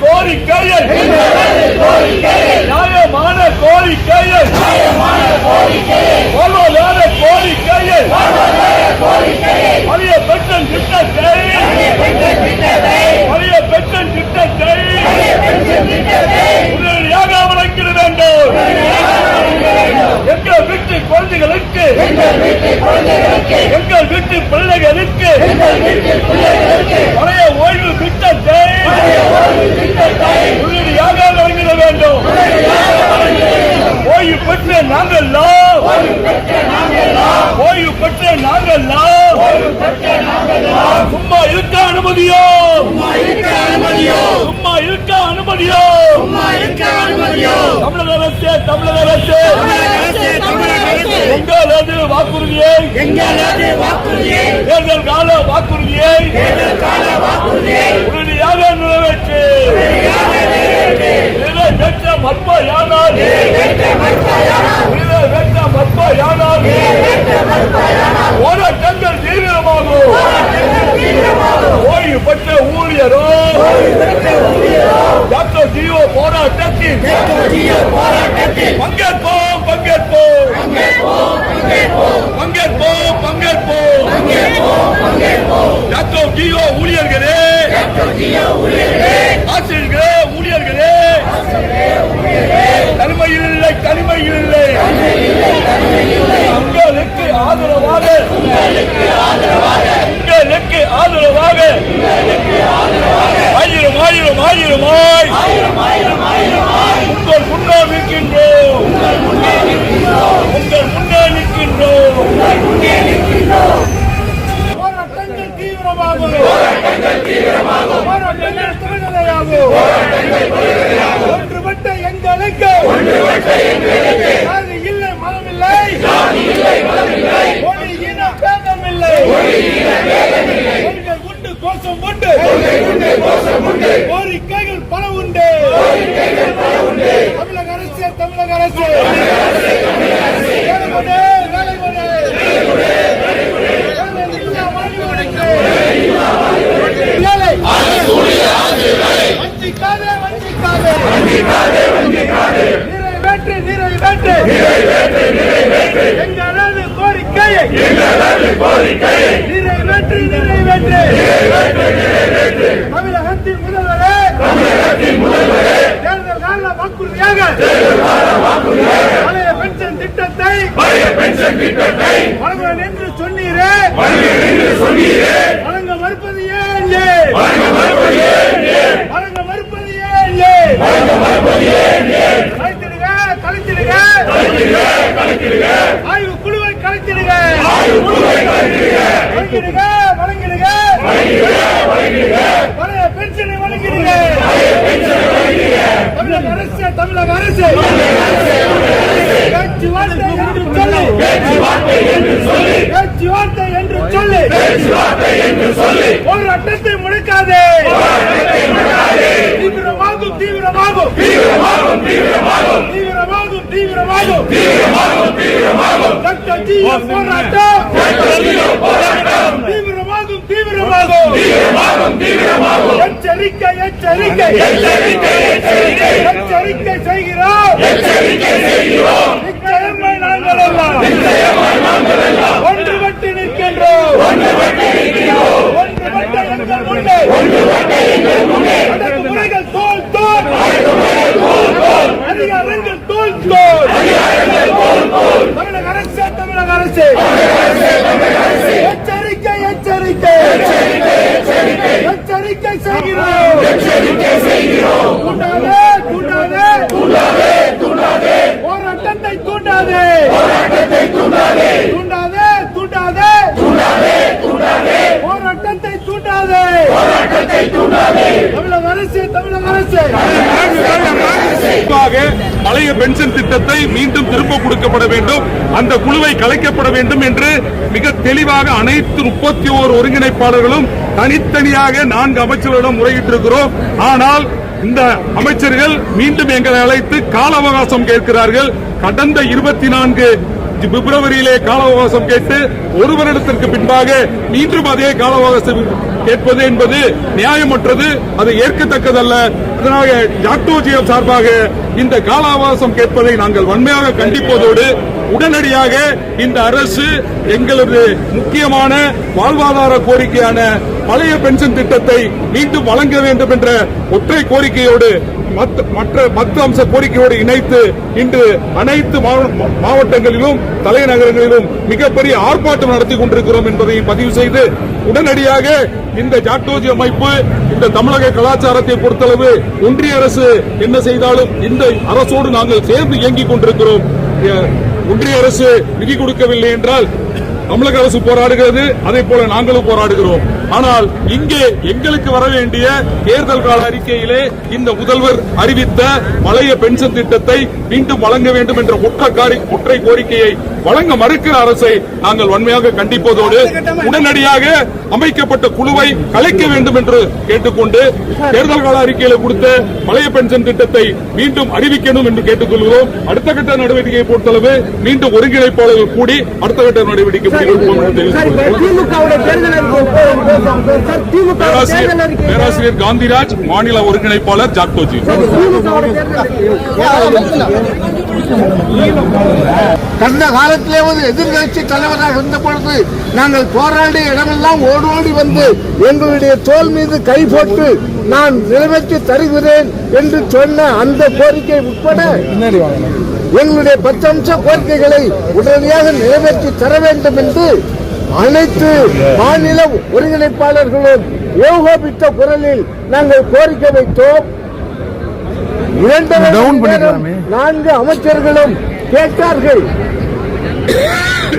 கோரிக்கையில் மீறாதே எங்களது நியாயமான கோரிக்கையில் பழைய பெற்றன் திட்டத்தை பழைய பெற்றன் திட்டத்தை உடனடியாக வழங்கிட வேண்டும். எங்கள் வீட்டு குழந்தைகளுக்கு எங்கள் வீட்டு பிள்ளைகளுக்கு பழைய ஓய்வு திட்டத்தை உடனடியாக வழங்கிட வேண்டும் ஓய்வு பெற்ற நாங்கள்லாம் ஓய்வு பெற்ற நாங்கள்லாம் சும்மா இருக்க அனுமதியோ சும்மா இருக்க அனுமதியோ தமிழக அரசு தமிழக அரசு எங்களது வாக்குறுதியை தேர்தல் கால வாக்குறுதியை உறுதியாக நிறைவேற்று. நிறைவேற்ற. மற்பயானால் நிறைவேற்ற மற்பயானால் போராட்டங்கள் தீவிரமாகும் ஓய்வு பெற்ற ஊழியரோ? டாக்டர் ஜியோ போராட்டத்தில் பங்கேற்போம் பங்கேற்போம். பங்கேற்போம் பங்கேற்போம். டாக்டர் ஜியோ ஊழியர்களே. ஆசிரியர்களே ஊழியர்களே. தனிமையில் இல்லை தனிமையில் இல்லை உங்களுக்கு ஆதரவாக உங்களுக்கு ஆதரவாக. ஆயிரம் ஆயிரம் ஆயிரமாய் உங்கள் முன்னே நிற்கின்றோம். உங்கள் முன்னே நிற்கின்றோம். போராட்டங்கள் தீவிரமாகும். போராட்டங்கள் தொடர்நிலையாகும் ஒன்றுபட்ட எங்களுக்கு. ஜாதி இல்லை மதமில்லை மொழி இன பேதமில்லை கொள்கை உண்டு கோஷம் உண்டு கோரிக்கைகள் பல உண்டு தமிழக அரசு தமிழக அரசு வேலை கொடு, வேலை கொடு. வேலை இல்லா வாழ்வோருக்கு. வேலை. வஞ்சிக்காதே, வஞ்சிக்காதே. நிறைவேற்று, நிறைவேற்று. எங்களது கோரிக்கையை நிறைவேற்று, நிறைவேற்று. தமிழகத்தின் முதல்வரே தேர்தல் கால வாக்குறுதியாக பழைய பென்ஷன் திட்டத்தை வழங்குவேன் என்று சொன்னீரே வழங்க மறுப்பது ஏன் ஏன் வழங்க மறுப்பது ஏன் ஏன் கலைத்திடுக கலைத்திடுக ஆய்வு குழுவை கலைத்திடுக வழங்கிடுக வழங்கிடுக பழைய பென்ஷனை வழங்கிடுக தமிழக அரசு தமிழக அரசு. பேச்சுவார்த்தை என்று சொல்லி. பேச்சுவார்த்தை என்று சொல்லி. போராட்டத்தை முடக்காதே. தீவிரமாகும் தீவிரமாகும். தீவிரமாகும் தீவிரமாகும். போராட்டம் தீவிரமாகும். எச்சரிக்கை எச்சரிக்கை எச்சரிக்கை எச்சரிக்கை செய்கிறோம். எச்சரிக்கை செய்கிறோம். தூண்டாதே தூண்டாதே தூண்டாதே தூண்டாதே போராட்டத்தை தூண்டாதே போராட்டத்தை தூண்டாதே தூண்டாதே தூண்டாதே தூண்டாதே தூண்டாதே போராட்டத்தை தூண்டாதே போராட்டத்தை தூண்டாதே தமிழக அரசு தமிழக அரசு குறிப்பாக பழைய பென்ஷன் திட்டத்தை மீண்டும் திரும்ப கொடுக்கப்பட வேண்டும். அந்த குழுவை கலைக்கப்பட வேண்டும் என்று மிக தெளிவாக அனைத்து முப்பத்தி ஓரு ஒருங்கிணைப்பாளர்களும் தனித்தனியாக நான்கு அமைச்சர்களிடம் முறையிட்டிருக்கிறோம். ஆனால் இந்த அமைச்சர்கள் மீண்டும் எங்களை அழைத்து கால அவகாசம் கேட்கிறார்கள். கடந்த இருபத்தி நான்கு பிப்ரவரியிலே கால அவகாசம் கேட்டு ஒரு வருடத்திற்கு பின்பாக மீண்டும் அதே கால அவகாசம் கேட்பது என்பது நியாயமற்றது அது ஏற்கத்தக்கதல்ல. அதனால ஜாக்டோஜியம் சார்பாக இந்த கால அவகாசம் கேட்பதை நாங்கள் வன்மையாக கண்டிப்பதோடு உடனடியாக இந்த அரசு எங்களது முக்கியமான வாழ்வாதார கோரிக்கையான பழைய பென்ஷன் திட்டத்தை மீண்டும் வழங்க வேண்டும் என்ற ஒற்றை கோரிக்கையோடு மற்ற மத்த அம்ச கோரிக்கையோடு இணைத்து இன்று அனைத்து மாவட்டங்களிலும் தலைநகரங்களிலும் மிகப்பெரிய ஆர்ப்பாட்டம் நடத்தி கொண்டிருக்கிறோம் என்பதை பதிவு செய்து உடனடியாக இந்த ஜாட்டோஜி அமைப்பு இந்த தமிழக கலாச்சாரத்தை பொறுத்தளவு ஒன்றிய அரசு என்ன செய்தாலும் இந்த அரசோடு நாங்கள் சேர்ந்து இயங்கிக் கொண்டிருக்கிறோம். ஒன்றிய அரசு நிதி கொடுக்கவில்லை என்றால் தமிழக அரசு போராடுகிறது அதே போல நாங்களும் போராடுகிறோம். ஆனால் இங்கே எங்களுக்கு வர வேண்டிய தேர்தல் கால அறிக்கையிலே இந்த முதல்வர் அறிவித்த பழைய பென்ஷன் திட்டத்தை மீண்டும் வழங்க வேண்டும் என்ற ஒற்றை கோரிக்கையை வழங்க மறுக்கிற அரசை நாங்கள் வன்மையாக கண்டிப்பதோடு உடனடியாக அமைக்கப்பட்ட குழுவை கலைக்க வேண்டும் என்று கேட்டுக்கொண்டு தேர்தல் கால அறிக்கையில கொடுத்த பழைய பென்ஷன் திட்டத்தை மீண்டும் அறிவிக்கணும் என்று கேட்டுக்கொள்கிறோம். அடுத்த கட்ட நடவடிக்கையை பொறுத்தளவு மீண்டும் ஒருங்கிணைப்பாளர்கள் கூடி அடுத்த கட்ட நடவடிக்கை பேராசிரியர் காந்திராஜ் மாநில ஒருங்கிணைப்பாளர் ஜாக்டோஜி கடந்த காலத்திலே ஒரு எதிர்கட்சி தலைவராக இருந்த பொழுது நாங்கள் போராடிய இடமெல்லாம் ஓடோடி வந்து எங்களுடைய தோல் மீது கை போட்டு நான் நிறைவேற்றி தருகிறேன் என்று சொன்ன அந்த கோரிக்கை உட்பட எங்களுடைய பத்து அம்ச கோரிக்கைகளை உடனடியாக நிறைவேற்றி தர வேண்டும் என்று அனைத்து மாநில ஒருங்கிணைப்பாளர்களும் ஏகோபித்த குரலில் நாங்கள் கோரிக்கை வைத்தோம். நேரம் நான்கு அமைச்சர்களும் கேட்டார்கள்.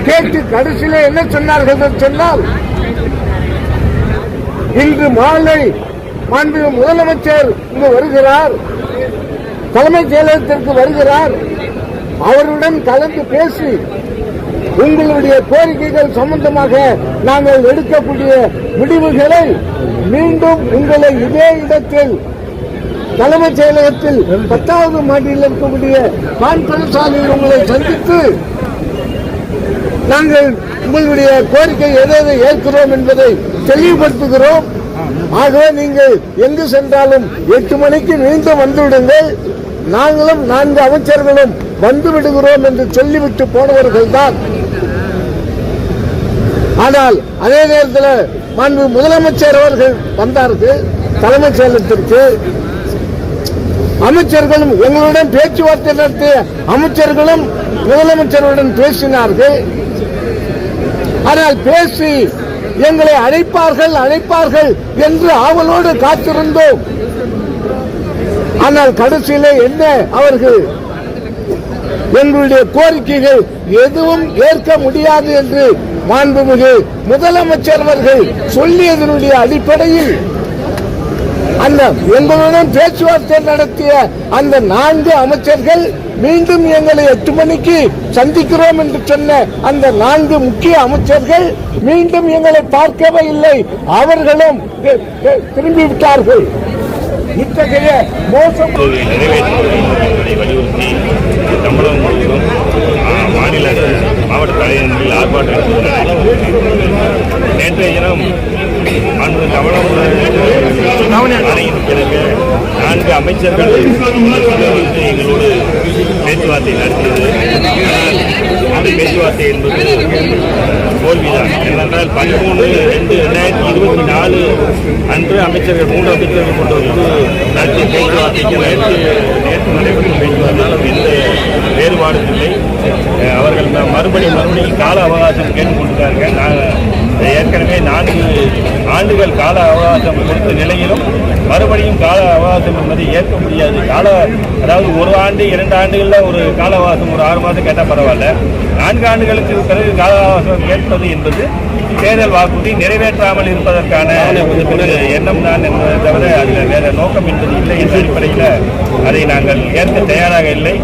கேட்டு கடைசியில என்ன சொன்னார்கள் என்று சொன்னால் இன்று மாலை மாண்பு முதலமைச்சர் இங்கு வருகிறார் தலைமைச் செயலகத்திற்கு வருகிறார். அவருடன் கலந்து பேசி உங்களுடைய கோரிக்கைகள் சம்பந்தமாக நாங்கள் எடுக்கக்கூடிய முடிவுகளை மீண்டும் உங்களை இதே இடத்தில் தலைமைச் செயலகத்தில் பத்தாவது மாடியில் இருக்கக்கூடிய கான்பரன்ஸ் ஹாலில் உங்களை சந்தித்து நாங்கள் உங்களுடைய கோரிக்கை எதை எதை ஏற்கிறோம் என்பதை தெளிவுபடுத்துகிறோம். ஆகவே நீங்கள் எங்கு சென்றாலும் எட்டு மணிக்கு மீண்டும் வந்துவிடுங்கள். நாங்களும் நான்கு அமைச்சர்களும் வந்து விடுகிறோம் என்று சொல்லிவிட்டு போனவர்கள் தான் ஆனால் அதே நேரத்தில் மாண்பு முதலமைச்சர் அவர்கள் வந்தார்கள் தலைமைச் செயலகத்திற்கு. அமைச்சர்களும் எங்களுடன் பேச்சுவார்த்தை நடத்திய அமைச்சர்களும் முதலமைச்சருடன் பேசினார்கள். ஆனால் பேசி எங்களை அழைப்பார்கள் அழைப்பார்கள் என்று ஆவலோடு காத்திருந்தோம். ஆனால் கடைசியிலே என்ன அவர்கள் எங்களுடைய கோரிக்கைகள் எதுவும் ஏற்க முடியாது என்று மாண்புமிகு முதலமைச்சர் அவர்கள் சொல்லியதனுடைய அடிப்படையில் அந்த எங்களுடன் பேச்சுவார்த்தை நடத்திய அந்த நான்கு அமைச்சர்கள் மீண்டும் எங்களை எட்டு மணிக்கு சந்திக்கிறோம் என்று சொன்ன அந்த நான்கு முக்கிய அமைச்சர்கள் மீண்டும் எங்களை பார்க்கவே இல்லை. அவர்களும் திரும்பிவிட்டார்கள். இத்தகைய மோசம் நிறைவேற்றி தமிழகம் முழுவதும் மாநில மாவட்ட தலைவர்களில் ஆர்ப்பாட்டம் நேற்றைய தினம் அன்று தமிழகம் அணையின் பிறகு நான்கு அமைச்சர்கள் எங்களோடு பேச்சுவார்த்தை நடத்தியது. பேச்சுவார்த்தை என்பது தோல்விதான். ஏனென்றால் பதிமூணு ரெண்டு ரெண்டாயிரத்தி இருபத்தி நாலு அன்று அமைச்சர்கள் மூன்று அமைச்சர்கள் கொண்டு வந்து நடத்திய பேச்சுவார்த்தைக்கு நேற்று நேற்று நடைபெற்ற பேச்சுவார்த்தையால் எந்த வேறுபாடும் இல்லை. அவர்கள் மறுபடியும் மறுபடியும் கால அவகாசம் கேட்டுக்கொண்டிருக்கார்கள் நாங்கள் ஏற்கனவே நான்கு ஆண்டுகள் கால அவகாசம் கொடுத்த நிலையிலும் மறுபடியும் கால அவகாசம் என்பதை ஏற்க முடியாது. கால அதாவது ஒரு ஆண்டு இரண்டு ஆண்டுகளில் ஒரு கால அவகாசம் ஒரு ஆறு மாதம் கேட்டால் பரவாயில்ல. நான்கு ஆண்டுகளுக்கு பிறகு கால அவகாசம் கேட்பது என்பது தேர்தல் வாக்குறுதி நிறைவேற்றாமல் இருப்பதற்கான ஒரு எண்ணம் தான் என்பதை தவிர அதில் வேற நோக்கம் என்பது இல்லை என்ற அடிப்படையில் அதை நாங்கள் ஏற்க தயாராக இல்லை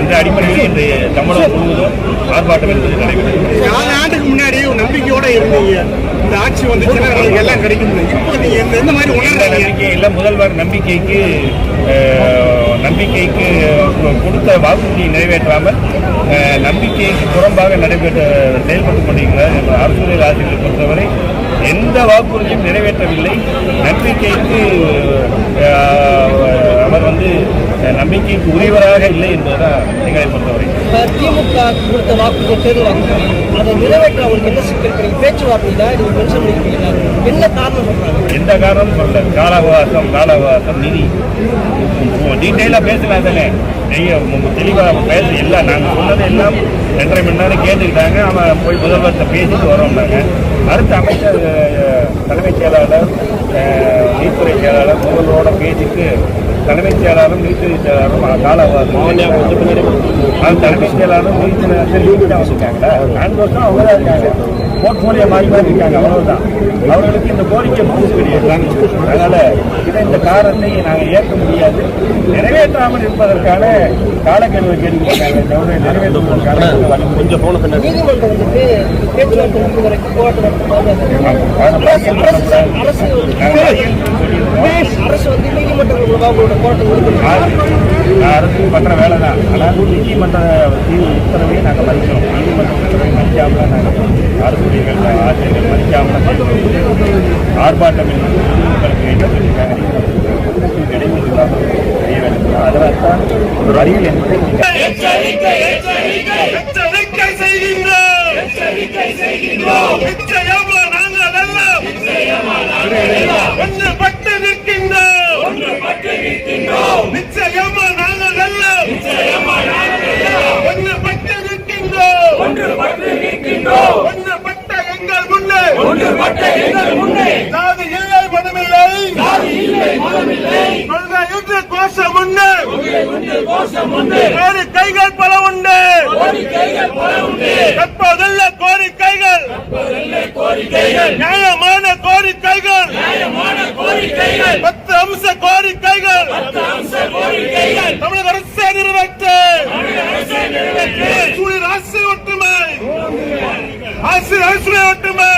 என்ற அடிப்படையில் இன்று தமிழகம் முழுவதும் ஆர்ப்பாட்டம் என்பது நடைபெறுகிறது. நாலு ஆண்டுக்கு முன்னாடி நம்பிக்கையோட இருந்தீங்க. இந்த ஆட்சி வந்துச்சுன்னா எங்களுக்கு எல்லாம் கிடைக்கும் இப்போ நீங்க எந்த எந்த மாதிரி உணர்றீங்க. நம்பிக்கை இல்லை முதல்வர் நம்பிக்கைக்கு நம்பிக்கைக்கு கொடுத்த வாக்குறுதியை நிறைவேற்றாமல் நம்பிக்கைக்கு புறம்பாக நடைபெற்ற செயல்பட்டுக் கொண்டிருக்கிறார் என்ற அரசியல் ஆட்சிகளை பொறுத்தவரை எந்த வாக்குறுதியும் நிறைவேற்றவில்லை. நம்பிக்கைக்கு அவர் வந்து நம்பிக்கைக்கு உரியவராக இல்லை என்பதுதான் எங்களை பொறுத்தவரை. திமுக கொடுத்த வாக்குறுதி தேர்தல் வாக்குறுதி அதை நிறைவேற்ற அவங்களுக்கு என்ன சிக்கல்? கிடைக்கும் பேச்சுவார்த்தையில நீங்க மென்ஷன் பண்ணிருக்கீங்க என்ன காரணம் சொல்றாங்க? எந்த காரணமும் சொல்ல கால அவகாசம் கால அவகாசம் நிதி. டீட்டெயிலாக பேசலாம் தானே. நீங்கள் தெளிவாக பேச எல்லாம் நாங்கள் சொன்னது எல்லாம் ரெண்டரை மணி நேரம் கேட்டுக்கிட்டாங்க. அவன் போய் முதல்வர்கிட்ட பேசிட்டு வரோம்னாங்க அடுத்த அமைச்சர் தலைமைச் செயலாளர் நீதித்துறை செயலாளர் முதல்வரோட பேசிட்டு தலைமைச் செயலாளரும் நீதித்துறை செயலாளரும் கால தலைமைச் செயலாளரும் நீதித்துறை லீவு தான் வந்திருக்காங்களா நான்கு வருஷம் அவங்க தான் இருக்காங்க. போர்ட்போலியோ மாதிரி தான் இருக்காங்க. அவ்வளவுதான். அவர்களுக்கு இந்த கோரிக்கை புதுசு கிடையாது அதனால இதை இந்த காரணத்தை நாங்கள் ஏற்க முடியாது. நிறைவேற்றாமல் இருப்பதற்கான காலக்கெடுவை கேட்டுக்கிறாங்க நிறைவேற்றுவதற்கான கொஞ்சம் போன பின்னர் நீதிமன்றம் வந்துட்டு பேச்சுவார்த்தை வரைக்கும் போராட்டம் நடத்தும் அரசு அரசு வந்து அரசு வந்து நீதிமன்றம் மூலமா உங்களோட போராட்டம் நிறுத்தணும் நான் அரசு பண்ற வேலை தான் ஆனால் நீதிமன்ற தீர்வு உத்தரவை நாங்கள் மதிக்கிறோம் நீதிமன்ற உத்தரவை மதிக்காமல் நாங்கள் அரசுடைய ஆசிரியர்கள் மதிக்காமல் ஆர்ப்பாட்டம் என்பது பொதுமக்களுக்கு வேண்டும் என்று நாங்கள் இடைவெளிகளாக செய்ய வேண்டும் அதனால் தான் ஒரு அறிவியல் என்பதை எச்சரிக்கை செய்கின்றோம் எச்சரிக்கை செய்கின்றோம் நிச்சயமா நாங்கள் எல்லாம் ஒன்றுபட்டு நிற்கின்றோம் ஒன்றுபட்டு நிற்கின்றோம் நிச்சயமா நாங்கள் எல்லாம் நிச்சயமா நாங்கள் ஒன்றுபட்டு நிற்கின்றோம் ஒன்றுபட்டு நிற்கின்றோம் ஒன்றுபட்ட எங்கள் முன்னே ஒன்றுபட்ட எங்கள் முன்னே ஜாதி இல்லை மதமில்லை ஜாதி இல்லை மதமில்லை கொள்கை யுத்த கோஷம் உண்டு கோஷம் உண்டு கோரிக்கைகள் பல உண்டு கோரிக்கைகள் பல உண்டு தற்போதுள்ள கோரிக்கைகள் கோரிக்கைகள் நியாயமான கோரிக்கைகள் நியாயமான கோரிக்கைகள் அம்ச கோரிக்கைகள் தமிழக அரசு நிறைவேற்று. ஒற்றுமை. அரசு அரசு ஒற்றுமை.